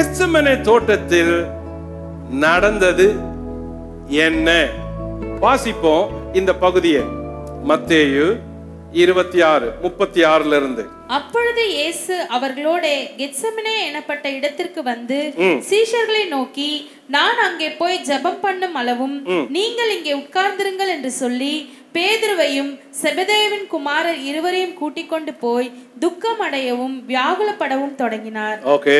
கெச்சமனை தோட்டத்தில் நடந்தது என்ன? வாசிப்போம் இந்த பகுதியை. மத்தேயு இருபத்தி ஆறு முப்பத்தி ஆறுல இருந்து அப்பொழுது இயேசு அவர்களோட கெத்செமனே எனப்பட்ட இடத்திற்கு வந்து. சீஷர்களை நோக்கி நான் அங்கே போய் ஜெபம் பண்ணும் அளவும் நீங்கள் இங்கே உட்கார்ந்திருங்கள் என்று சொல்லி பேதுருவையும் செபதேவின் குமாரர் இருவரையும் கூட்டிக் கொண்டு போய் துக்கம் அடையவும் வியாகுலப்படவும் தொடங்கினார். ஓகே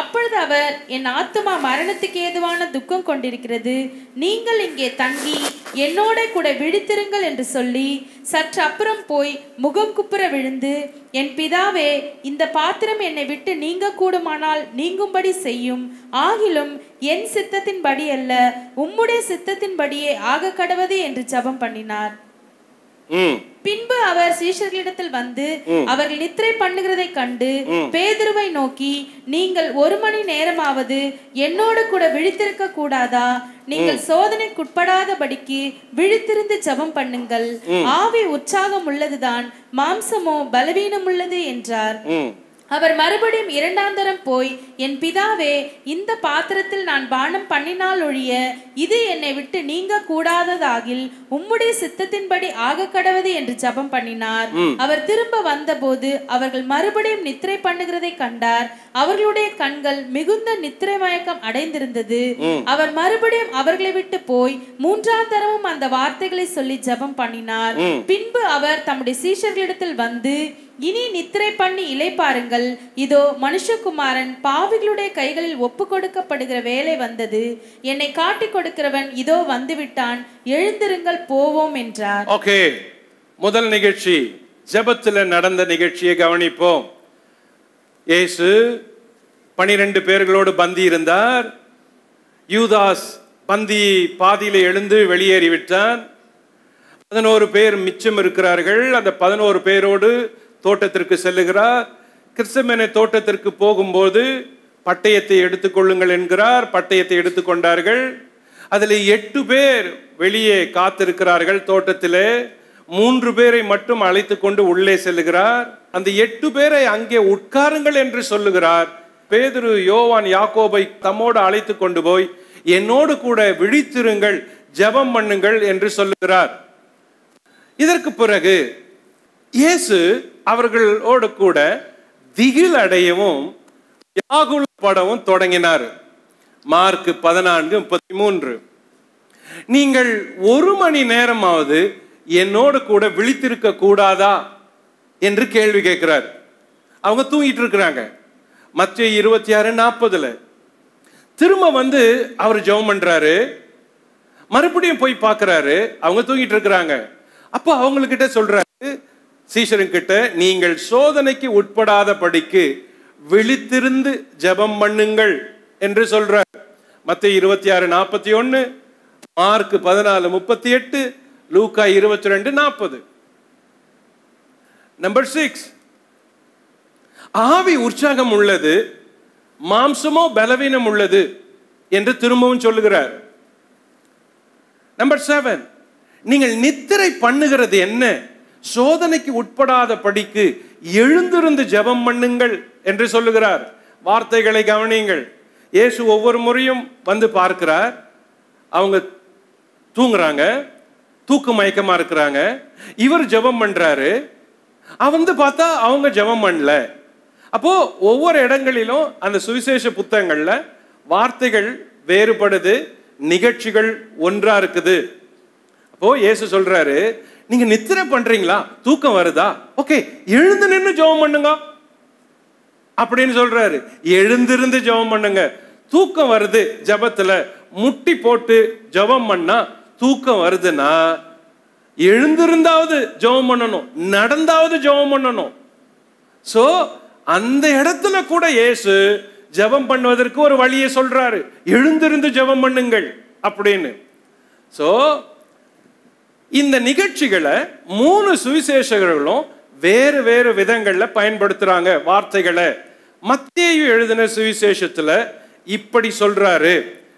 அப்பொழுது அவர் என் ஆத்துமா மரணத்துக்கு ஏதுவான துக்கம் கொண்டிருக்கிறது. நீங்கள் இங்கே தங்கி என்னோட கூட விழித்திருங்கள் என்று சொல்லி சற்று அப்புறம் போய் முகம் குப்புற விழுந்து என் பிதாவே இந்த பாத்திரம் என்னை விட்டு நீங்க கூடுமானால் நீங்கும்படி செய்யும். ஆகிலும் என் சித்தத்தின்படி அல்ல உம்முடைய சித்தத்தின்படியே ஆக கடவது என்று ஜெபம் பண்ணினார். ம். பின்பு அவர் சீஷர்களிடத்தில் வந்து அவர்கள் நித்திரை பண்ணுகிறதை கண்டு பேதுருவை நோக்கி நீங்கள் ஒரு மணி நேரமாவது என்னோடு கூட விழித்திருக்க கூடாதா? நீங்கள் சோதனைக்குட்படாதபடிக்கு விழித்திருந்து ஜெபம் பண்ணுங்கள். ஆவி உற்சாகம் உள்ளதுதான் மாம்சமோ பலவீனம் உள்ளது என்றார். அவர் மறுபடியும் இரண்டாம் தரம் போய் என் பிதாவே இந்த பாத்திரத்தில் நான் பானம் பண்ணினால் ஒழிய இது என்னை விட்டு நீங்க கூடாததாகில் உம்முடைய சித்தத்தின்படி ஆக கடவது என்று ஜெபம் பண்ணினார். அவர் திரும்ப வந்தபோது அவர்கள் மறுபடியும் நித்திரை பண்ணுகிறதை கண்டார். அவர்களுடைய கண்கள் மிகுந்த நித்திரை மயக்கம் அடைந்திருந்தது. அவர் மறுபடியும் அவர்களை விட்டு போய் மூன்றாம் தரமும் அந்த வார்த்தைகளை சொல்லி ஜெபம் பண்ணினார். பின்பு அவர் தம்முடைய சீஷர்களிடத்தில் வந்து இனி நித்திரை பண்ணி இளைப்பாருங்கள் இதோ மனுஷகுமாரன் பாவிகளுடைய கைகளில் ஒப்பு கொடுக்கப்படுகிற வேலை வந்தது. என்னை காட்டிக் கொடுக்கிறவன் இதோ வந்துவிட்டான் எழுந்திருங்கள் போவோம் என்றார் ஓகே முதல் நிகழ்ச்சி ஜெபத்தில் நடந்த நிகழ்ச்சியை கவனிப்போம். இயேசு பனிரெண்டு பேர்களோடு பந்தி இருந்தார். யூதாஸ் பந்தி பாதியில எழுந்து வெளியேறிவிட்டான் பதினோரு பேர் மிச்சம் இருக்கிறார்கள். அந்த பதினோரு பேரோடு தோட்டத்திற்கு செல்லுகிறார். கிறிஸ்தமனை தோட்டத்திற்கு போகும்போது பட்டயத்தை எடுத்துக்கொள்ளுங்கள் என்கிறார். பட்டயத்தை எடுத்துக்கொண்டார்கள். அதில் எட்டு பேர் வெளியே காத்திருக்கிறார்கள் தோட்டத்திலே. மூன்று பேரை மட்டும் அழைத்து கொண்டு உள்ளே செல்லுகிறார். அந்த எட்டு பேரை அங்கே உட்காருங்கள் என்று சொல்லுகிறார். பேதுரு யோவான் யாக்கோபை தம்மோடு அழைத்து கொண்டு போய் என்னோடு கூட விழித்திருங்கள் ஜெபம் பண்ணுங்கள் என்று சொல்லுகிறார். இதற்கு பிறகு இயேசு அவர்களோடு கூட திகில் அடையவும் படவும் தொடங்கினார். மார்க் பதினான்கு முப்பத்தி மூன்று நீங்கள் ஒரு மணி நேரமாவது என்னோடு கூட விழித்திருக்க கூடாதா என்று கேள்வி கேட்கிறார். அவங்க தூங்கிட்டு இருக்கிறாங்க. மற்ற இருபத்தி ஆறு நாற்பதுல. திரும்ப வந்து அவர் ஜெபம் பண்றாரு. மறுபடியும் போய் பார்க்கறாரு. அவங்க தூங்கிட்டு இருக்கிறாங்க. அப்போ அவங்கக்கிட்ட சொல்றாரு சீஷருங்கிட்ட நீங்கள் சோதனைக்கு உட்படாத படிக்கு விழித்திருந்து ஜெபம் பண்ணுங்கள். என்று சொல்றார். மத்திய இருபத்தி ஆறு நாற்பத்தி ஒன்னு மார்க் பதினாலு முப்பத்தி எட்டு லூக்கா இருபத்தி ரெண்டு நாற்பது. நம்பர் சிக்ஸ் ஆவி உற்சாகம் உள்ளது மாம்சமோ பலவீனம் உள்ளது என்று திரும்பவும் சொல்லுகிறார். நம்பர் செவன் நீங்கள் நித்திரை பண்ணுகிறது என்ன? சோதனைக்கு உட்படாத படிக்கு எழுந்திருந்து ஜெபம் பண்ணுங்கள் என்று சொல்லுகிறார். வார்த்தைகளை கவனியுங்கள். இயேசு ஒவ்வொரு முறையும் வந்து பார்க்கிறார். அவங்க தூங்குறாங்க. தூக்கு மயக்கமாக இருக்கிறாங்க. இவர் ஜெபம் பண்றாரு. வந்து பார்த்தா அவங்க ஜெபம் பண்ணல. அப்போது ஒவ்வொரு இடங்களிலும் அந்த சுவிசேஷ புத்தகங்களில் வார்த்தைகள் வேறுபடுது நிகழ்ச்சிகள் ஒன்றாக இருக்குது. அப்போது இயேசு சொல்கிறாரு நீங்கள் நித்திரை பண்ணுறீங்களா தூக்கம் வருதா? ஓகே எழுந்து நின்று ஜெபம் பண்ணுங்க. அப்படின்னு சொல்றாரு. எழுந்திருந்து ஜெபம் பண்ணுங்க. தூக்கம் வருது ஜெபத்துல. முட்டி போட்டு ஜெபம் பண்ணா தூக்கம் வருதுன்னா எழுந்திருந்தாவது ஜெபம் பண்ணணும் நடந்தாவது ஜெபம் பண்ணணும். சோ அந்த இடத்துல கூட இயேசு ஜெபம் பண்ணுவதற்கு ஒரு வழியை சொல்றாரு. எழுந்திருந்து ஜெபம் பண்ணுங்கள் அப்படின்னு. ஸோ இந்த நிகழ்ச்சிகளை மூணு சுவிசேஷகர்களும் வேறு வேறு விதங்களில் பயன்படுத்துறாங்க வார்த்தைகளை. மத்தேயு எழுதின சுவிசேஷத்தில் இப்படி சொல்றாரு.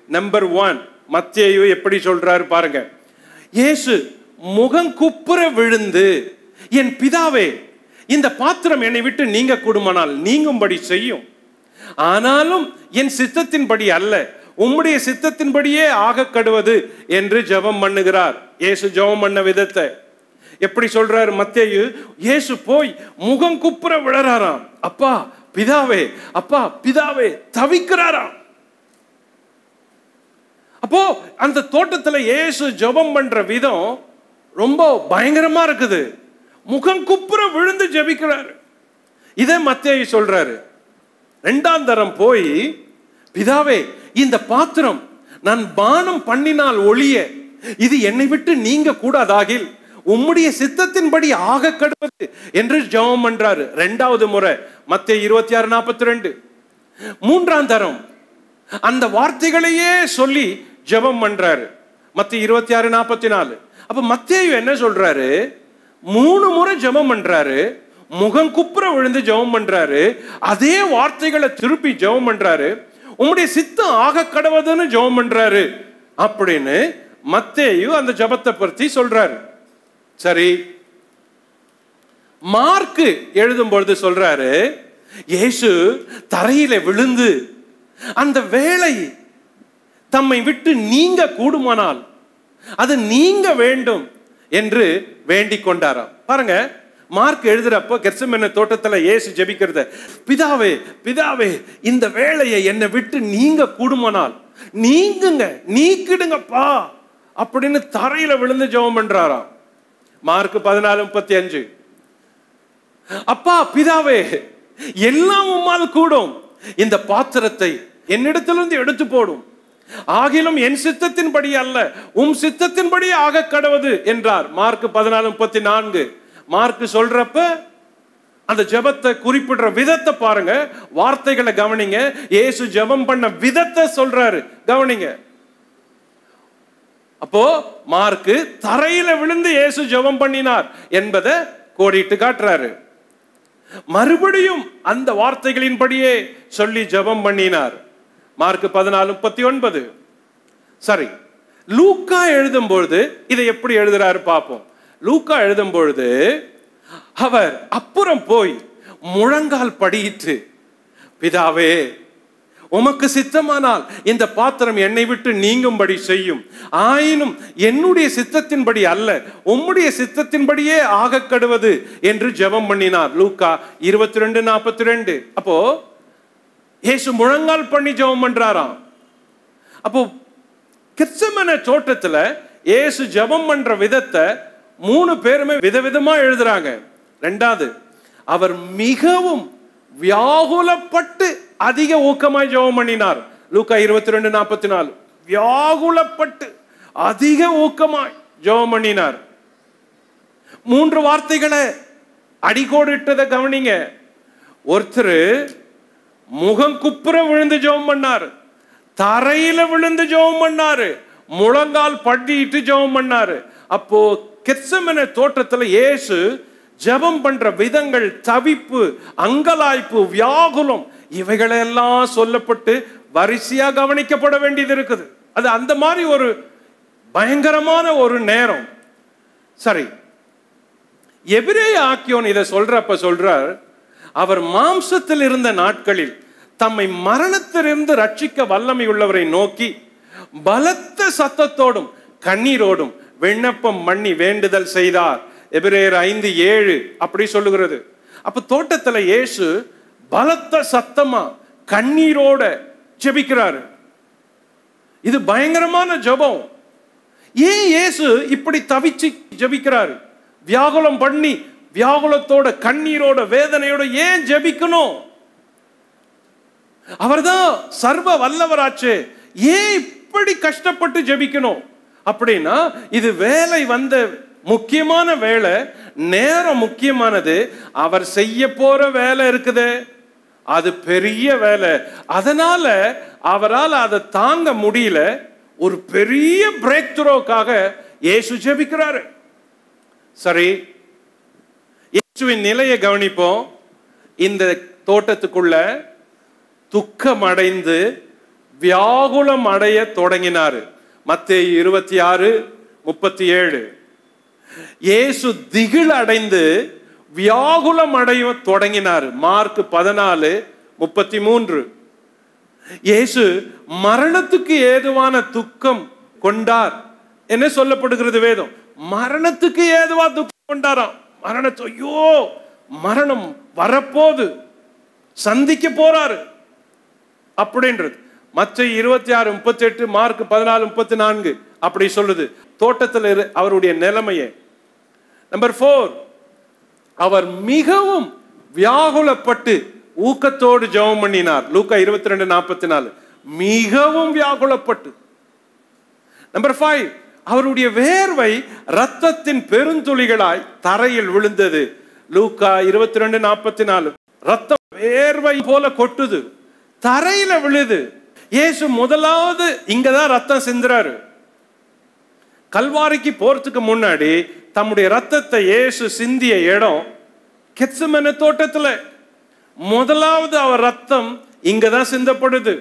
நம்பர் ஒன் மத்தியோ எப்படி சொல்றாரு பாருங்க. இயேசு முகம் குப்புற விழுந்து என் பிதாவே இந்த பாத்திரம் என்னை விட்டு நீங்க கூடுமானால் நீங்கும்படி செய்யும். ஆனாலும் என் சித்தத்தின்படி அல்ல உம்முடைய சித்தத்தின்படியே ஆக கடுவது என்று ஜெபம் பண்ணுகிறார். இயேசு ஜெபம் பண்ண விதத்தை. எப்படி சொல்றாரு மத்தேயு? இயேசு போய் முகம் குப்புற விழறாராம். அப்பா பிதாவே அப்பா பிதாவே தவிக்கிறாராம் அப்போ அந்த தோட்டத்துல இயேசு ஜெபம் பண்ற விதம் ரொம்ப பயங்கரமா இருக்குது. முகம் குப்புற விழுந்து ஜெபிக்கிறாரு. இதே மத்தியை சொல்றாரு ரெண்டாம் தரம் போய் பிதாவே இந்த பாத்திரம் நான் பானம் பண்ணினால் ஒளிய இது என்னை விட்டு நீங்க கூடாதாகில் உம்முடைய சித்தத்தின்படி ஆக கடுவது என்று ஜெபம் பண்றாரு. ரெண்டாவது முறை மத்திய இருபத்தி ஆறு நாற்பத்தி ரெண்டு மூன்றாம் தரம் அந்த வார்த்தைகளையே சொல்லி ஜெபம் பண்றாரு. மத்திய இருபத்தி ஆறு நாற்பத்தி நாலு அப்ப மத்தேயு என்ன சொல்றாரு? மூணு முறை ஜெபம் பண்றாரு. முகம் குப்புற விழுந்து ஜெபம் பண்றாரு. அதே வார்த்தைகளை திருப்பி ஜெபம் பண்றாரு. உம்முடைய சித்தம் ஆக கடவுதுன்னு ஜெபம் பண்றாரு. அப்படின்னு மத்தேயு அந்த ஜெபத்தை பற்றி சொல்றாரு. சரி. மார்க்கு எழுதும் பொழுது சொல்றாரு இயேசு தரையில விழுந்து அந்த வேலை தம்மை விட்டு நீங்க கூடுமானால் அது நீங்க வேண்டும் என்று வேண்டிக் கொண்டாராம். பாருங்க மார்க் எழுதுறப்போ கெர்சமென்ன தோட்டத்தில் ஏசு ஜெபிக்கிறத பிதாவே பிதாவே இந்த வேலையை என்னை விட்டு நீங்க கூடுமானால் நீங்குங்க நீக்கிடுங்கப்பா அப்படின்னு தரையில விழுந்து ஜெபம் பண்றாராம். மார்க் பதினாலு முப்பத்தி அஞ்சு. அப்பா பிதாவே எல்லாம் உம்மால் கூடும். இந்த பாத்திரத்தை என்னிடத்திலிருந்து எடுத்து போடும். ஆகிலும் என் சித்தத்தின்படி அல்ல உம் சித்தத்தின்படி ஆக கடவுது என்றார். மார்க் பதினாலு முப்பத்தி நான்கு. மார்க் சொல்றப்ப அந்த ஜெபத்தை குறிப்பிடுற விதத்தை பாருங்க. வார்த்தைகளை கவனிங்க. இயேசு ஜெபம் பண்ண விதத்தை சொல்றாரு. கவனிங்க. அப்போ மார்க்கு தரையில விழுந்து இயேசு ஜெபம் பண்ணினார் என்பதை கோடிட்டு காட்டுறாரு. மறுபடியும் அந்த வார்த்தைகளின்படியே சொல்லி ஜெபம் பண்ணினார். மார்க் பதினாலு முப்பத்தி ஒன்பது சரி லூக்கா எழுதும் பொழுது இதை எப்படி எழுதுறாரு பார்ப்போம் லூக்கா எழுதும் பொழுது அவர் அப்புறம் போய் முழங்கால் படியிட்டு பிதாவே உமக்கு சித்தமானால் இந்த பாத்திரம் என்னை விட்டு நீங்கும்படி செய்யும். ஆயினும் என்னுடைய சித்தத்தின்படி அல்ல உம்முடைய சித்தத்தின்படியே ஆக கடுவது என்று ஜெபம் பண்ணினார். லூக்கா இருபத்தி ரெண்டு நாற்பத்தி ரெண்டு அப்போ இயேசு முழங்கால் பண்ணி ஜெபம் பண்றாராம். அப்போ கிறிஸ்தமன தோட்டத்துல இயேசு ஜெபம் பண்ற விதத்தை மூணு பேருமே விதவிதமா எழுதுறாங்க. ரெண்டாவது அவர் மிகவும் வியாகுலப்பட்டு அதிக ஊக்கமாய் ஜெபம் பண்ணினார். லூக்கா இருபத்தி ரெண்டு நாற்பத்தி நாலு வியாகுலப்பட்டு அதிக ஊக்கமாய் ஜெபம் பண்ணினார். மூன்று வார்த்தைகளை அடிக்கோடிட்டதை கவனிங்க. ஒருத்தர் முகம் குப்புற விழுந்து ஜெபம் பண்ணார். தரையில விழுந்து ஜெபம் பண்ணாரு. முழங்கால் படிட்டு ஜெபம் பண்ணாரு. அப்போ கெத்சமன தோட்டத்தில் இயேசு ஜெபம் பண்ற விதங்கள் தவிப்பு அங்கலாய்ப்பு வியாகுலம் இவைகளெல்லாம் சொல்லப்பட்டு வரிசையா கவனிக்கப்பட வேண்டியது இருக்குது. அது அந்த மாதிரி ஒரு பயங்கரமான ஒரு நேரம். சரி. எபிரே ஆக்கியோன் இதை சொல்றப்ப சொல்றார் அவர் மாம்சத்தில் இருந்த நாட்களில் தம்மை மரணத்திலிருந்து ரட்சிக்க வல்லமை உள்ளவரை நோக்கி பலத்த சத்தத்தோடும் கண்ணீரோடும் விண்ணப்பம் பண்ணி வேண்டுதல் செய்தார். எபிரேயர் ஐந்து ஏழு அப்படி சொல்லுகிறது. அப்ப தோட்டத்துல இயேசு பலத்த சத்தமா கண்ணீரோட ஜெபிக்கிறாரு. இது பயங்கரமான ஜெபம். ஏன் இயேசு இப்படி தவிச்சு ஜெபிக்கிறாரு? வியாகுலம் பண்ணி வியாகுலத்தோட கண்ணீரோட வேதனையோட ஏன் ஜெபிக்கணும்? அவர்தான் சர்வ வல்லவராச்சு. ஏன் இப்படி கஷ்டப்பட்டு ஜெபிக்கணும்? அப்படின்னா இது வேலை வந்த முக்கியமான வேலை நேரம் முக்கியமானது அவர் செய்ய போற வேலை இருக்குது. அது பெரிய வேலை. அதனால அவரால் அதை தாங்க முடியல. ஒரு பெரிய பிரேக் த்ரோக்காக இயேசு ஜெபிக்கிறாரு. சரி இயேசுவின் நிலையை கவனிப்போம். இந்த தோட்டத்துக்குள்ள துக்கம் அடைந்து வியாகுலம் அடைய தொடங்கினார். மத்திய இருபத்தி ஆறு முப்பத்தி ஏழு. இயேசு திகில் அடைந்து வியாகுலம் அடைய தொடங்கினார். மார்க் பதினாலு முப்பத்தி மூன்று இயேசு மரணத்துக்கு ஏதுவான துக்கம் கொண்டார். என்ன சொல்லப்படுகிறது வேதம்? மரணத்துக்கு ஏதுவா துக்கம் கொண்டாராம்? மரணத்தை ஐயோ மரணம் வரப்போது. சந்திக்க போறாரு. அப்படின்றது. மற்ற இருபத்தி ஆறு முப்பத்தி எட்டு மார்க் பதினாலு முப்பத்தி நான்கு அப்படி சொல்லுது. தோட்டத்தில் இரு- அவருடைய நிலைமையை. நம்பர் ஃபோர் அவர் மிகவும் வியாகுலப்பட்டு ஊக்கத்தோடு ஜெபம் பண்ணினார். லூக்கா இருபத்தி ரெண்டு நாற்பத்தி நாலு மிகவும் வியாகுலப்பட்டு. நம்பர் ஃபைவ் அவருடைய வேர்வை ரத்தத்தின் பெருந்துளிகளாய் தரையில் விழுந்தது. லூக்கா இருபத்தி ரெண்டு நாற்பத்தி நாலு ரத்தம் வேர்வை போல கொட்டுது. தரையில விழுது. இயேசு முதலாவது இங்கதான் ரத்தம் சிந்துறாரு. கல்வாரிக்கு போறதுக்கு முன்னாடி தம்முடைய ரத்தத்தை இயேசு சிந்திய இடம் கெச்சமன தோட்டத்துல. முதலாவது அவர் ரத்தம் இங்கதான் சிந்தப்படுது.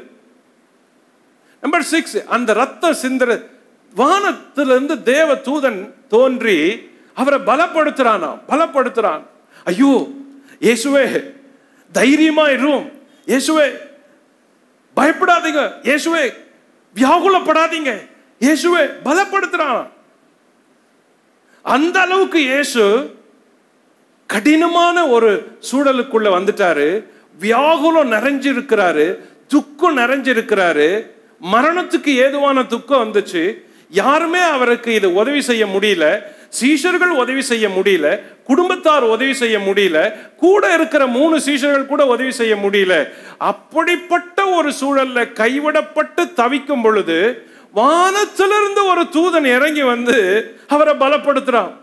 நம்பர் சிக்ஸ் அந்த ரத்தம் சிந்துற வானத்திலிருந்து தேவ தூதன் தோன்றி அவரை பலப்படுத்துறானா பலப்படுத்துறான். ஐயோ இயேசுவே தைரியமா இரும். இயேசுவே பயப்படாதீங்க. இயேசுவே வியாகுலப்படாதீங்க. இயேசுவை பலப்படுத்துறான். அந்த அளவுக்கு இயேசு கடினமான ஒரு சூழலுக்குள்ள வந்துட்டாரு. வியாகுலம் நிறைஞ்சிருக்கிறாரு துக்கம் நிறைஞ்சிருக்கிறாரு. மரணத்துக்கு ஏதுவான துக்கம் வந்துச்சு. யாருமே அவருக்கு இது உதவி செய்ய முடியல. சீஷர்கள் உதவி செய்ய முடியல. குடும்பத்தார் உதவி செய்ய முடியல. கூட இருக்கிற மூணு சீஷர்கள் கூட உதவி செய்ய முடியல. அப்படிப்பட்ட ஒரு சூழல்ல கைவிடப்பட்டு தவிக்கும் பொழுது வானத்திலிருந்து ஒரு தூதன் இறங்கி வந்து அவரை பலப்படுத்துறான்.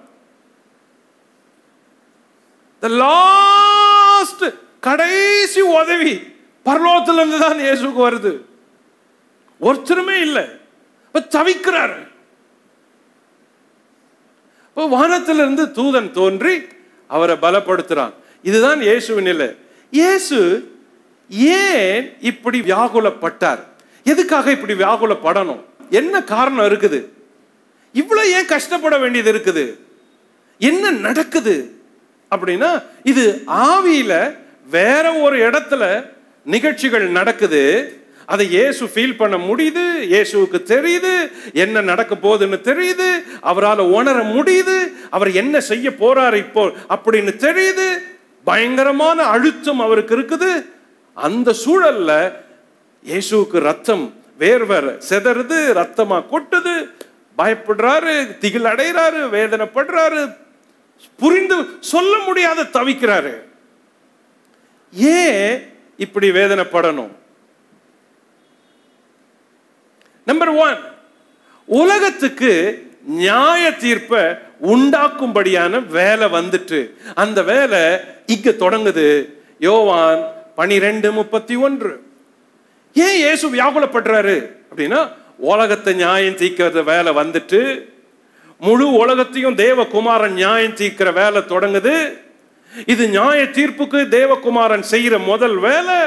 லாஸ்ட் கடைசி உதவி பரலோகத்திலிருந்து தான் இயேசுக்கு வருது. ஒருத்தருமே இல்லை. இப்ப தவிக்கிறாரு. இப்போ வானத்திலிருந்து தூதன் தோன்றி அவரை பலப்படுத்துறான். இதுதான் இயேசுவின் நிலை. இயேசு ஏன் இப்படி வியாகுலப்பட்டார்? எதுக்காக இப்படி வியாகுலப்படணும்? என்ன காரணம் இருக்குது? இவ்வளோ ஏன் கஷ்டப்பட வேண்டியது இருக்குது? என்ன நடக்குது? அப்படின்னா இது ஆவியில வேற ஒரு இடத்துல நிகழ்ச்சிகள் நடக்குது. அதை இயேசு ஃபீல் பண்ண முடியுது இயேசுவுக்கு தெரியுது என்ன நடக்க போகுதுன்னு தெரியுது அவரால் உணர முடியுது அவர் என்ன செய்ய போறாரு இப்போ அப்படின்னு தெரியுது. பயங்கரமான அழுத்தம் அவருக்கு இருக்குது. அந்த சூழல்ல இயேசுவுக்கு ரத்தம் வேர்வர செதறுது ரத்தமா கொட்டுது பயப்படுறாரு திகில் அடைகிறாரு வேதனைப்படுறாரு புரிந்து சொல்ல முடியாத தவிக்கிறாரு. ஏன் இப்படி வேதனைப்படணும்? நம்பர் ஒன் உலகத்துக்கு நியாய தீர்ப்பை உண்டாக்கும்படியான வேலை வந்துட்டு. அந்த வேலை இங்க தொடங்குது. யோவான் பனிரெண்டு முப்பத்தி ஒன்று. ஏன் இயேசு வியாகுலப்படுறாரு? அப்படின்னா உலகத்தை நியாயம் தீர்க்கிற வேலை வந்துட்டு முழு உலகத்தையும் தேவகுமாரன் நியாயம் தீர்க்கிற வேலை தொடங்குது. இது நியாய தீர்ப்புக்கு தேவகுமாரன் செய்கிற முதல் வேலை.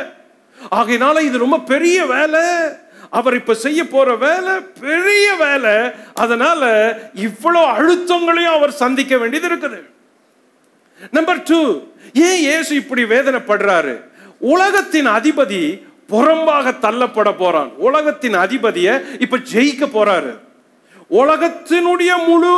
ஆகையினால இது ரொம்ப பெரிய வேலை. அவர் இப்ப செய்ய போற வேலை பெரிய வேலை. அதனால இவ்வளவு அழுத்தங்களையும் அவர் சந்திக்க வேண்டியது இருக்குது. நம்பர் டூ ஏன் இயேசு இப்படி வேதனைப்படுறாரு? உலகத்தின் அதிபதி புறம்பாக தள்ளப்பட போறான். உலகத்தின் அதிபதியை இப்ப ஜெயிக்க போறாரு. உலகத்தினுடைய முழு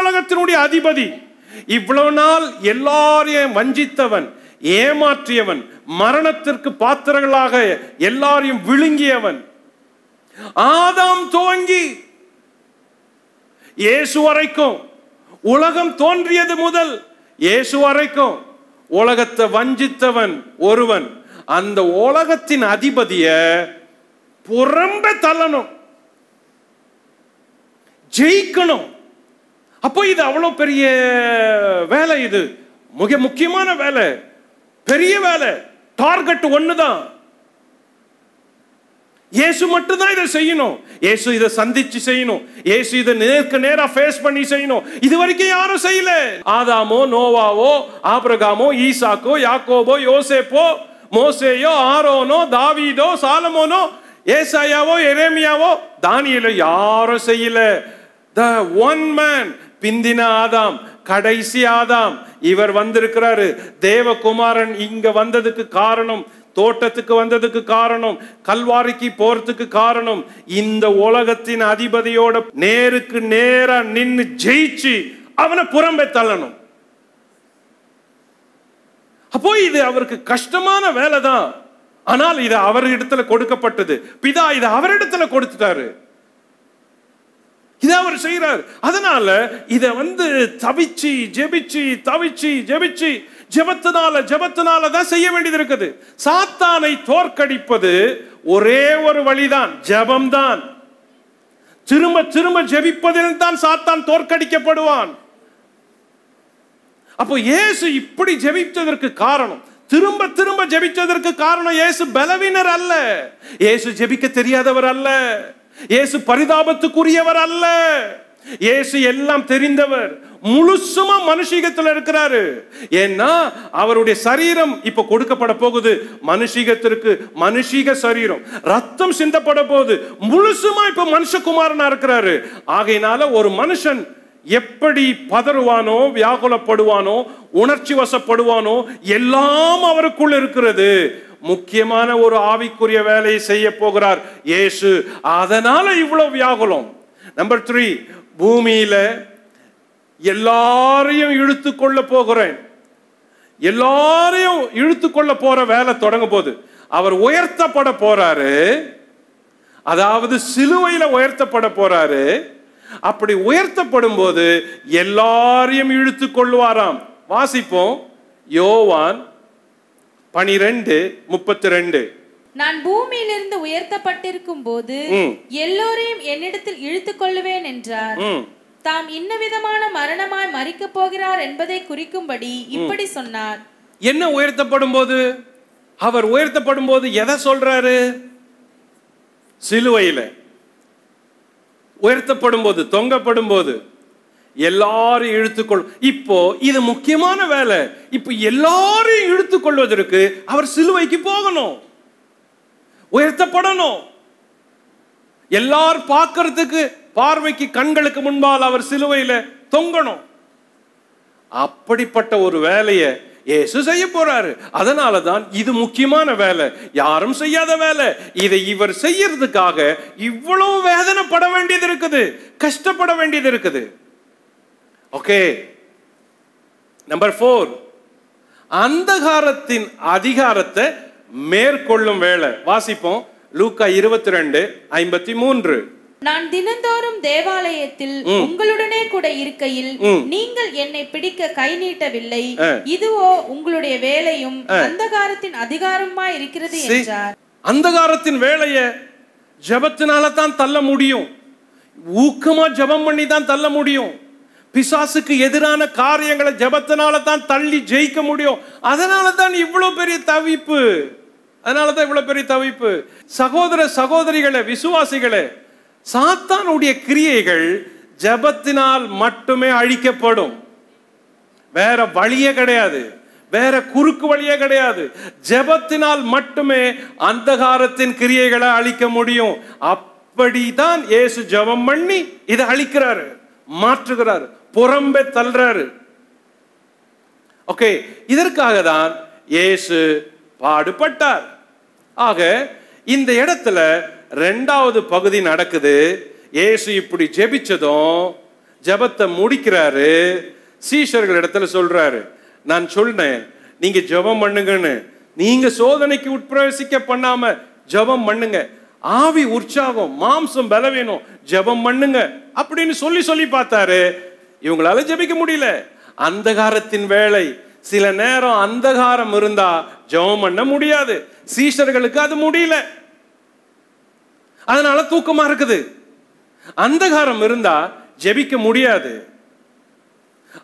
உலகத்தினுடைய அதிபதி. இவ்வளவு நாள் எல்லாரையும் வஞ்சித்தவன் ஏமாற்றியவன் மரணத்திற்கு பாத்திரங்களாக எல்லாரையும் விழுங்கியவன். ஆதாம் துவங்கி இயேசு வரைக்கும் உலகம் தோன்றியது முதல் இயேசு வரைக்கும் உலகத்தை வஞ்சித்தவன் ஒருவன். அந்த உலகத்தின் அதிபதிய புறம்ப தள்ளணும். ஜெயிக்கணும். அப்போ இது அவ்வளோ பெரிய வேலை இது. மிக முக்கியமான வேலை. பெரிய வேலை. டார்கெட் ஒன்று தான் இயேசு மட்டும்தான் இதை செய்யணும். இயேசு இதை சந்திச்சு செய்யணும். இயேசு இதை நேருக்கு நேரா ஃபேஸ் பண்ணி செய்யணும். இது வரைக்கும் யாரும் செய்யல. ஆதாமோ நோவாவோ ஆபிரகாமோ ஈசாக்கோ யாக்கோபோ யோசேப்போ மோசேயோ ஆரோனோ தாவீதோ சாலமோனோ ஏசாயாவோ எரேமியாவோ தானியலோ யாரும் செய்யல. த ஒன் மேன் பிந்தின ஆதாம் கடைசி ஆதாம் இவர் வந்திருக்கிறாரு. தேவகுமாரன் இங்க வந்ததுக்கு காரணம் தோட்டத்துக்கு வந்ததுக்கு காரணம் கல்வாரிக்கு போறதுக்கு காரணம் இந்த உலகத்தின் அதிபதியோட நேருக்கு நேரா நின்று ஜெயிச்சு அவனை புறம்பே தள்ளணும். அப்போ இது அவருக்கு கஷ்டமான வேலை தான் ஆனால் இது அவரிடத்துல கொடுக்கப்பட்டது. பிதா இதை அவரிடத்துல கொடுத்துட்டாரு. இதை அவர் செய்கிறார் அதனால இதை வந்து தவிச்சு ஜெபிச்சு தவிச்சு ஜெபிச்சு ஜெபத்தினால ஜெபத்தினால தான் செய்ய வேண்டியது இருக்குது. சாத்தானை தோற்கடிப்பது ஒரே ஒரு வழிதான். ஜெபம்தான். திரும்ப திரும்ப ஜெபிப்பதில் தான் சாத்தான் தோற்கடிக்கப்படுவான். அப்போ இயேசு இப்படி ஜெபித்ததற்கு காரணம். திரும்ப திரும்ப ஜெபித்ததற்கு காரணம் இயேசு பலவீனர் அல்ல. இயேசு ஜெபிக்க தெரியாதவர் அல்ல. இயேசு பரிதாபத்துக்குரியவர் அல்ல. இயேசு எல்லாம் தெரிந்தவர். முழுசுமா மனுஷீகத்தில் இருக்கிறாரு. ஏன்னா அவருடைய சரீரம் இப்ப கொடுக்கப்பட போகுது. மனுஷீகத்திற்கு மனுஷீக சரீரம். ரத்தம் சிந்தப்பட போகுது. முழுசுமா இப்ப மனுஷகுமாரனா இருக்கிறாரு. ஆகையினால ஒரு மனுஷன் எப்படி பதறுவானோ வியாகுலப்படுவானோ உணர்ச்சி வசப்படுவானோ எல்லாம் அவருக்குள் இருக்கிறது. முக்கியமான ஒரு ஆவிக்குரிய வேலையை செய்ய போகிறார் இயேசு. அதனால இவ்வளவு வியாகுலம். நம்பர் த்ரீ பூமியில எல்லாரையும் இழுத்து கொள்ள போகிறேன். எல்லாரையும் இழுத்து கொள்ள போற வேலை தொடங்கும் போது அவர் உயர்த்தப்பட போறாரு. அதாவது சிலுவையில உயர்த்தப்பட போறாரு. அப்படி உயர்த்தப்படும் போது எல்லாரையும் இழுத்து கொள்வாராம் வாசிப்போம். யோவான் பனிரெண்டு முப்பத்தி ரெண்டு நான் பூமியிலிருந்து உயர்த்தப்பட்டிருக்கும் போது. எல்லோரையும் என்னிடத்தில் இழுத்துக் கொள்ளுவேன் என்றார். தாம் இன்ன விதமான மரணமாய் மறிக்கப் போகிறார் என்பதை குறிக்கும்படி இப்படி சொன்னார். என்ன உயர்த்தப்படும் போது அவர் உயர்த்தப்படும் போது எதை சொல்றாரு? சிலுவையில. உயர்த்தப்படும் போது தொங்கப்படும் போது எல்லாரும் இழுத்துக்கொள். இப்போ இது முக்கியமான வேலை. இப்போ எல்லாரையும் இழுத்துக்கொள்வதற்கு அவர் சிலுவைக்கு போகணும். உயர்த்தப்படணும். எல்லார் பார்க்கறதுக்கு பார்வைக்கு கண்களுக்கு முன்பால் அவர் சிலுவையில் தொங்கணும். அப்படிப்பட்ட ஒரு வேலையை இயேசு செய்ய போறாரு. அதனால தான் இது முக்கியமான வேலை. யாரும் செய்யாத வேலை. இதை இவர் செய்யறதுக்காக இவ்வளவு வேதனைப்பட வேண்டியது இருக்குது. கஷ்டப்பட வேண்டியது இருக்குது. ஓகே. நம்பர் ஃபோர் அந்தகாரத்தின் அதிகாரத்தை மேற்கொள்ளும் வேலை. வாசிப்போம். லூக்கா இருபத்தி ரெண்டு ஐம்பத்தி மூன்று. நான் தினந்தோறும் தேவாலயத்தில் உங்களுடனே கூட இருக்கையில் நீங்கள் என்னை பிடிக்க கை நீட்டவில்லை. இதுவோ உங்களுடைய வேலையும் அந்தகாரத்தின் அதிகாரமாய் இருக்கிறது என்றார். அந்தகாரத்தின் வேலையை ஜபத்தினால தான் தள்ள முடியும். ஊக்கமா ஜெபம் பண்ணி தான் தள்ள முடியும். பிசாசுக்கு எதிரான காரியங்களை ஜெபத்தினால தான் தள்ளி ஜெயிக்க முடியும். அதனால தான் இவ்வளவு பெரிய தவிப்பு. அதனால தான் இவ்வளவு பெரிய தவிப்பு. சகோதர சகோதரிகளே விசுவாசிகளே சாத்தானுடைய கிரியைகள் ஜெபத்தினால் மட்டுமே அழிக்கப்படும். வேற வழியே கிடையாது. வேற குறுக்கு வழியே கிடையாது. ஜெபத்தினால் மட்டுமே அந்தகாரத்தின் கிரியைகளை அழிக்க முடியும். அப்படிதான் இயேசு ஜெபம் பண்ணி இதை அழிக்கிறாரு. மாற்றுகிறாரு. புறம்பே தள்ளுறாரு. ஓகே இதற்காக தான் இயேசு பாடுபட்டார். ஆக இந்த இடத்துல ரெண்டாவது பகுதி நடக்குது. இயேசு இப்படி ஜெபிச்சதும் ஜெபத்தை முடிக்கிறாரு. சீஷர்கள் இடத்துல சொல்றாரு நான் சொன்னேன் நீங்க ஜெபம் பண்ணுங்கன்னு. நீங்க சோதனைக்கு உட்பிரவேசிக்க பண்ணாம ஜெபம் பண்ணுங்க. ஆவி உற்சாகம் மாம்சம் பலவீனம் ஜெபம் பண்ணுங்க. அப்படின்னு சொல்லி சொல்லி பார்த்தாரு. இவங்களால ஜெபிக்க முடியல. அந்தகாரத்தின் வேலை சில நேரம் அந்தகாரம் இருந்தா ஜெபம் பண்ண முடியாது. சீஷர்களுக்கு அது முடியல. அதனால தூக்கமா இருக்குது. அந்தகாரம் இருந்தா ஜெபிக்க முடியாது.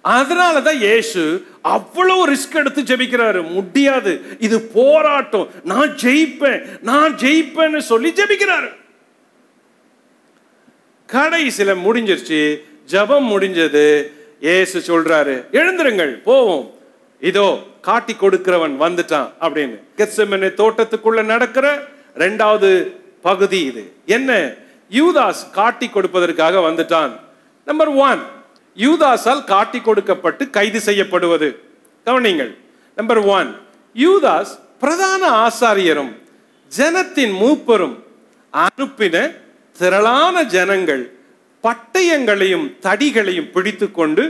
அதனால தான் இயேசு அவ்வளவு ரிஸ்க் எடுத்து ஜெபிக்கிறாரு. முடியாது. இது போராட்டம். நான் ஜெயிப்பேன். நான் ஜெயிப்பேன்னு சொல்லி ஜெபிக்கிறாரு. கடைசியில முடிஞ்சிருச்சு. ஜெபம் முடிஞ்சது. இயேசு சொல்றாரு எழுந்திருங்கள் போவோம். இதோ காட்டி கொடுக்கிறவன் வந்துட்டான். அப்படின்னு. கெத்செமனே தோட்டத்துக்குள்ள நடக்கிற ரெண்டாவது பகுதி இது. என்ன? யூதாஸ் காட்டி கொடுப்பதற்காக வந்துட்டான். நம்பர் ஒன் யூதாஸால் காட்டி கொடுக்கப்பட்டு கைது செய்யப்படுவது. கவனிங்கள் நம்பர் ஒன் யூதாஸ் பிரதான ஆசாரியரும் ஜனத்தின் மூப்பரும் அனுப்பின திரளான ஜனங்கள் பட்டயங்களையும் தடிகளையும் பிடித்துக்கொண்டு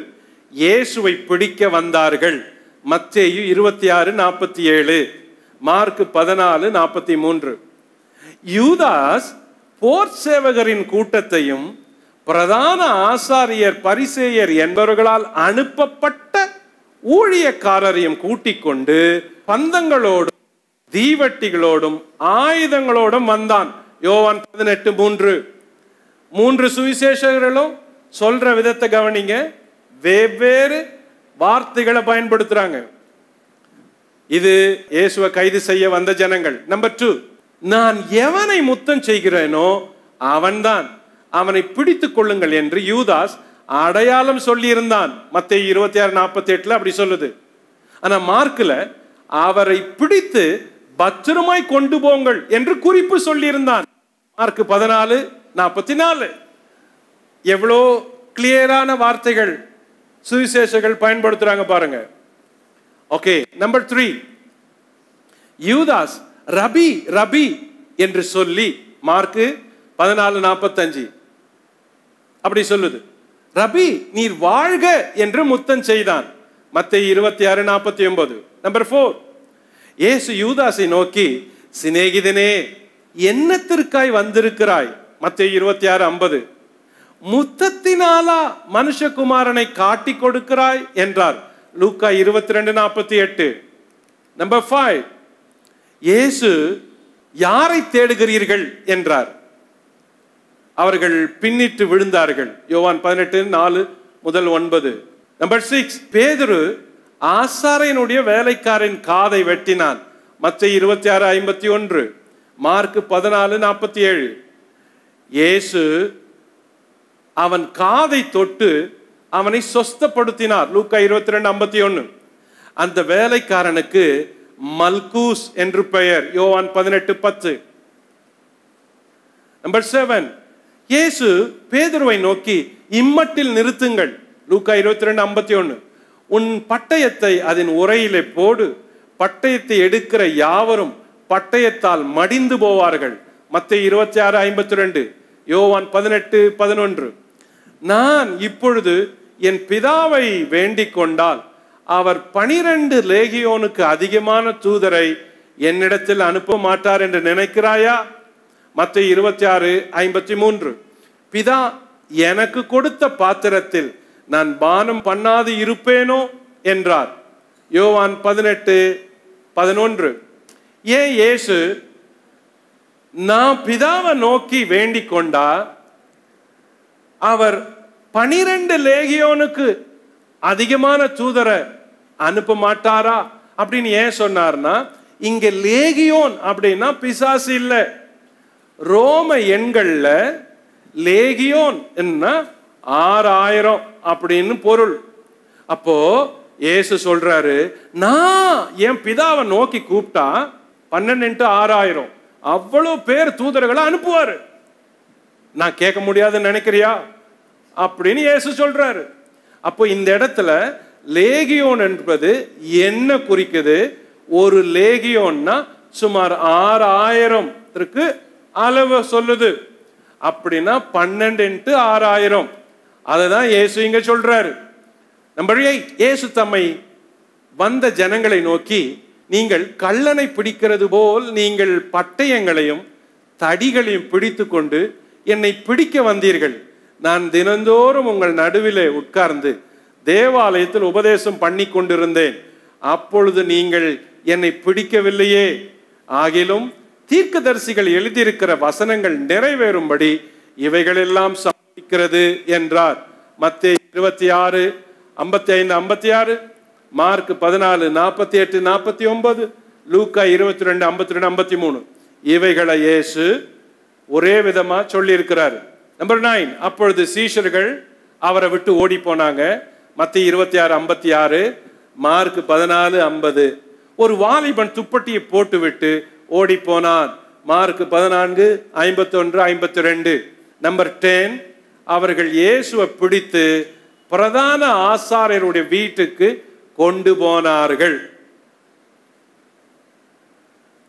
இயேசுவை பிடிக்க வந்தார்கள். மத்தேயு இருபத்தி ஆறு நாற்பத்தி ஏழு. மார்க் பதினாலு நாற்பத்தி மூன்று. யூதாஸ் போர் சேவகரின் கூட்டத்தையும் பிரதான ஆசாரியர் பரிசேயர் என்பவர்களால் அனுப்பப்பட்ட ஊழியக்காரரையும் கூட்டிக் கொண்டு பந்தங்களோடும் தீவட்டிகளோடும் ஆயுதங்களோடும் வந்தான். யோவான் பதினெட்டு மூன்று. மூன்று சுவிசேஷகர்களும் சொல்ற விதத்தை கவனிங்க. வெவ்வேறு வார்த்தைகளை பயன்படுத்துறாங்க. இது இயேசுவை கைது செய்ய வந்த ஜனங்கள். நம்பர் டூ நான் எவனை முத்தம் செய்கிறேனோ அவன்தான். அவனை பிடித்துக் கொள்ளுங்கள் என்று யூதாஸ் அடையாளம் சொல்லியிருந்தான். மத்திய இருபத்தி ஆறு நாற்பத்தி எட்டுல அப்படி சொல்லுது. ஆனா மார்க்ல அவரை பிடித்து பத்திரமாய் கொண்டு போங்கள் என்று குறிப்பு சொல்லியிருந்தான். மார்க் பதினாலு நாற்பத்தி நாலு எவ்வளோ கிளியரான வார்த்தைகள் சுவிசேஷங்கள் பயன்படுத்துறாங்க பாருங்க. Okay number three. Judas rabbi rabbi என்று சொல்லி மார்க்கு பதினாலு நாற்பத்தஞ்சு. அப்படி சொல்லுது. ரபி நீர் வாழ்க என்று முத்தம் செய்தான். மத்திய இருபத்தி ஆறு நாற்பத்தி ஒன்பது நம்பர் ஃபோர் ஏசு யூதாசை நோக்கி சிநேகிதனே என்னத்திற்காய் வந்திருக்கிறாய்? மத்திய இருபத்தி ஆறு ஐம்பது. முத்தத்தினாலா மனுஷகுமாரனை காட்டி கொடுக்கிறாய்? என்றார். லூக்கா இருபத்தி ரெண்டு நாற்பத்தி எட்டு. நம்பர் ஃபைவ் இயேசு யாரை தேடுகிறீர்கள் என்றார். அவர்கள் பின்னிட்டு விழுந்தார்கள். யோவான் பதினெட்டு நாலு முதல் ஒன்பது. நம்பர் சிக்ஸ் பேதுரு ஆசாரியனுடைய வேலைக்காரன் காதை வெட்டினான். மற்ற இருபத்தி ஆறு ஐம்பத்தி ஒன்று. மார்க் பதினாலு நாற்பத்தி ஏழு. இயேசு அவன் காதை தொட்டு அவனை சொஸ்தப்படுத்தினார். லூக்கா இருபத்தி ரெண்டு ஐம்பத்தி ஒன்று. அந்த வேலைக்காரனுக்கு மல்கூஸ் என்று பெயர். யோவான் பதினெட்டு பத்து. நம்பர் செவன் இயேசு பேதுருவை நோக்கி இம்மட்டில் நிறுத்துங்கள். லூக்கா இருபத்தி ரெண்டு ஐம்பத்தி ஒன்று உன் பட்டயத்தை அதன் உரையிலே போடு. பட்டயத்தை எடுக்கிற யாவரும் பட்டயத்தால் மடிந்து போவார்கள். மத்திய இருபத்தி ஆறு ஐம்பத்தி ரெண்டு யோவான் பதினெட்டு பதினொன்று. நான் இப்பொழுது என் பிதாவை வேண்டிக் கொண்டால் அவர் பனிரெண்டு லேகியோனுக்கு அதிகமான தூதரை என்னிடத்தில் அனுப்ப மாட்டார் என்று நினைக்கிறாயா? மத்த இருபத்தி ஆறு ஐம்பத்தி மூன்று. பிதா எனக்கு கொடுத்த பாத்திரத்தில் நான் பானம் பண்ணாது இருப்பேனோ? என்றார். யோவான் பதினெட்டு பதினொன்று. ஏன் இயேசு நான் பிதாவை நோக்கி வேண்டிக் கொண்டா அவர் பனிரெண்டு லேகியோனுக்கு அதிகமான தூதரை அனுப்ப மாட்டாரா? அப்படின்னு ஏன் சொன்னார்னா இங்க லேகியோன் அப்படின்னா பிசாசு இல்லை. ரோம எண்கள்ல லேகியோன் என்ன? ஆறாயிரம் அப்படின்னு பொருள். அப்போ ஏசு சொல்றாரு நான் என் பிதாவை நோக்கி கூப்பிட்டா பன்னெண்டு ஆறாயிரம். அவ்வளோ பேர் தூதர்களை அனுப்புவாரு. நான் கேட்க முடியாதுன்னு நினைக்கிறியா? அப்படின்னு ஏசு சொல்றாரு. அப்போ இந்த இடத்துல லேகியோன் என்பது என்ன குறிக்குது? ஒரு லேகியோன்னா சுமார் ஆறாயிரத்திற்கு அளவு சொல்லுது. அப்படின்னா பன்னெண்டு இன்ட்டு ஆறாயிரம். அதை தான் இயேசு இங்க சொல்றாரு. நம்பர் இயேசு தம்மை வந்த ஜனங்களை நோக்கி நீங்கள் கள்ளனை பிடிக்கிறது போல் நீங்கள் பட்டயங்களையும் தடிகளையும் பிடித்து கொண்டு என்னை பிடிக்க வந்தீர்கள். நான் தினந்தோறும் உங்கள் நடுவிலே உட்கார்ந்து தேவாலயத்தில் உபதேசம் பண்ணி கொண்டிருந்தேன் அப்பொழுது நீங்கள் என்னை பிடிக்கவில்லையே. ஆகிலும் தீர்க்கதரிசிகள் எழுதியிருக்கிற வசனங்கள் நிறைவேறும்படி இவைகளெல்லாம் சம்பவிக்கிறது என்றார். மத்திய இருபத்தி ஆறு ஐம்பத்தி ஐந்து ஐம்பத்தி ஆறு மார்க் பதினாலு நாற்பத்தி எட்டு நாற்பத்தி ஒன்பது லூக்கா இருபத்தி ரெண்டு ஐம்பத்தி ரெண்டு ஐம்பத்தி மூணு இவைகளை இயேசு ஒரே விதமாக சொல்லியிருக்கிறாரு. நம்பர் நைன் அப்பொழுது சீஷர்கள் அவரை விட்டு ஓடி போனாங்க. மத்திய இருபத்தி ஆறு ஐம்பத்தி ஆறு மார்க் பதினாலு ஐம்பது. ஒரு வாலிபன் துப்பட்டியை போட்டு விட்டு ஓடி போனான். மார்க் பதினான்கு ஐம்பத்தொன்று ஐம்பத்தி ரெண்டு நம்பர் டென் அவர்கள் இயேசுவை பிடித்து பிரதான ஆசாரியருடைய வீட்டுக்கு கொண்டு போனார்கள்.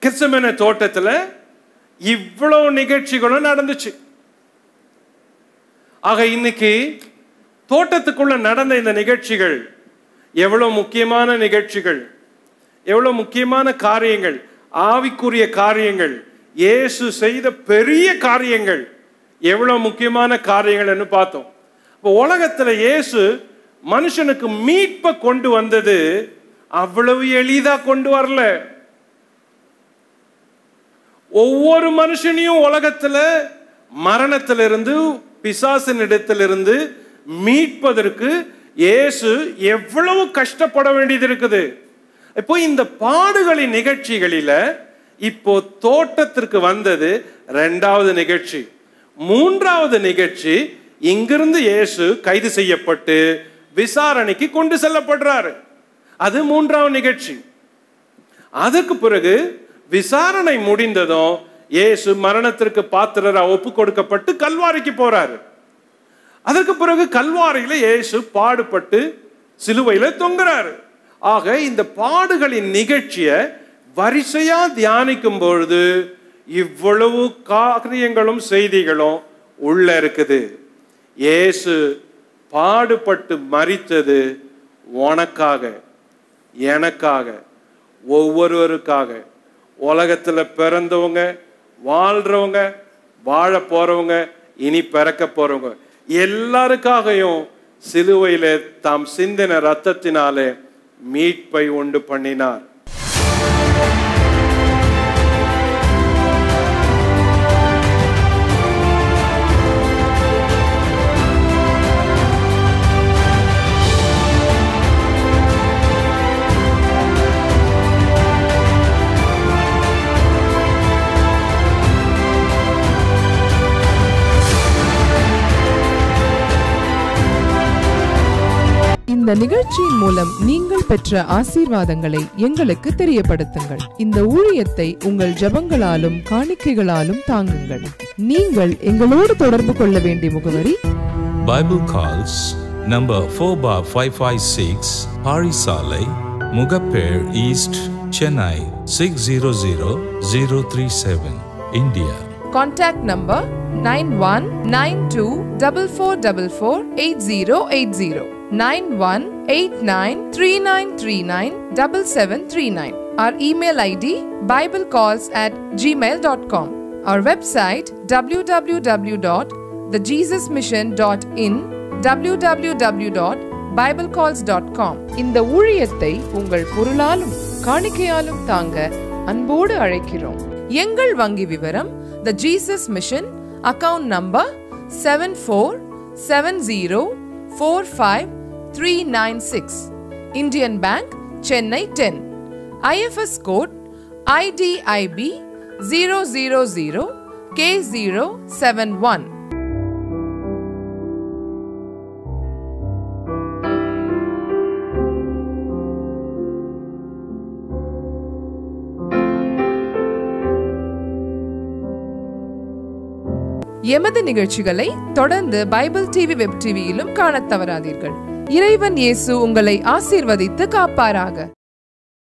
கிறிஸ்தமன தோட்டத்தில் இவ்வளவு நிகழ்ச்சிகளும் நடந்துச்சு. ஆக இன்னைக்கு தோட்டத்துக்குள்ள நடந்த இந்த நிகழ்ச்சிகள் எவ்வளவு முக்கியமான நிகழ்ச்சிகள் எவ்வளவு முக்கியமான காரியங்கள் ஆவிக்குரிய காரியங்கள் இயேசு செய்த பெரிய காரியங்கள் எவ்வளவு முக்கியமான காரியங்கள்னு பார்த்தோம். இப்போ உலகத்துல இயேசு மனுஷனுக்கு மீட்பை கொண்டு வந்தது அவ்வளவு எளிதா கொண்டு வரல. ஒவ்வொரு மனுஷனையும் உலகத்துல மரணத்திலிருந்து பிசாசினிடத்திலிருந்து மீட்பதற்கு இயேசு எவ்வளவு கஷ்டப்பட வேண்டியது இருக்குது? இப்போ இந்த பாடுகளின் நிகழ்ச்சிகளில இப்போ தோட்டத்திற்கு வந்தது ரெண்டாவது நிகழ்ச்சி. மூன்றாவது நிகழ்ச்சி இங்கிருந்து இயேசு கைது செய்யப்பட்டு விசாரணைக்கு கொண்டு செல்லப்படுறாரு. அது மூன்றாவது நிகழ்ச்சி. அதுக்கு பிறகு விசாரணை முடிந்ததும் இயேசு மரணத்திற்கு பாத்திரரா ஒப்பு கொடுக்கப்பட்டு கல்வாரிக்கு போறாரு. அதற்கு பிறகு கல்வாரியில இயேசு பாடுபட்டு சிலுவையில தொங்குறாரு. ஆக இந்த பாடுகளின் நிகழ்ச்சியை வரிசையா தியானிக்கும் பொழுது இவ்வளவு காரியங்களும் செய்திகளும் உள்ள இருக்குது. இயேசு பாடுபட்டு மறித்தது உனக்காக எனக்காக ஒவ்வொருவருக்காக. உலகத்தில் பிறந்தவங்க வாழ்கிறவங்க வாழ போகிறவங்க இனி பிறக்க போகிறவங்க எல்லாருக்காகவும் சிலுவையில் தாம் சிந்தின ரத்தத்தினாலே மீட்பை உண்டு பண்ணினார். இந்த நிகழ்ச்சியின் மூலம் நீங்கள் பெற்ற ஆசீர்வாதங்களை எங்களுக்கு தெரியப்படுத்துங்கள். இந்த ஊழியத்தை உங்கள் ஜெபங்களாலும் காணிக்கைகளாலும் தாங்குங்கள். நீங்கள் எங்களோடு தொடர்பு கொள்ள வேண்டிய முகவரி? Bible calls number 4 bar 556 Parisalai Mugapper East Chennai 600037 India. Contact number nine one nine two double four double four eight zero eight zero nine one eight nine three nine three nine double seven three nine Our email ID biblecalls at gmail.com. Our website www.thejesusmission.in www.biblecalls.com இந்த ஊழியத்தை உங்கள் பொருளாலும் காணிக்கையாலும் தாங்க அன்போடு அழைக்கிறோம். எங்கள் வங்கி விவரம் the Jesus mission account number seven four seven zero four five three nine six Indian bank Chennai ten IFS code IDIB zero zero zero K zero seven one எமது நிகழ்ச்சிகளை தொடர்ந்து பைபிள் டிவி வெப் டிவியிலும் காணத் தவறாதீர்கள். இறைவன் இயேசு உங்களை ஆசீர்வதித்து காப்பாராக.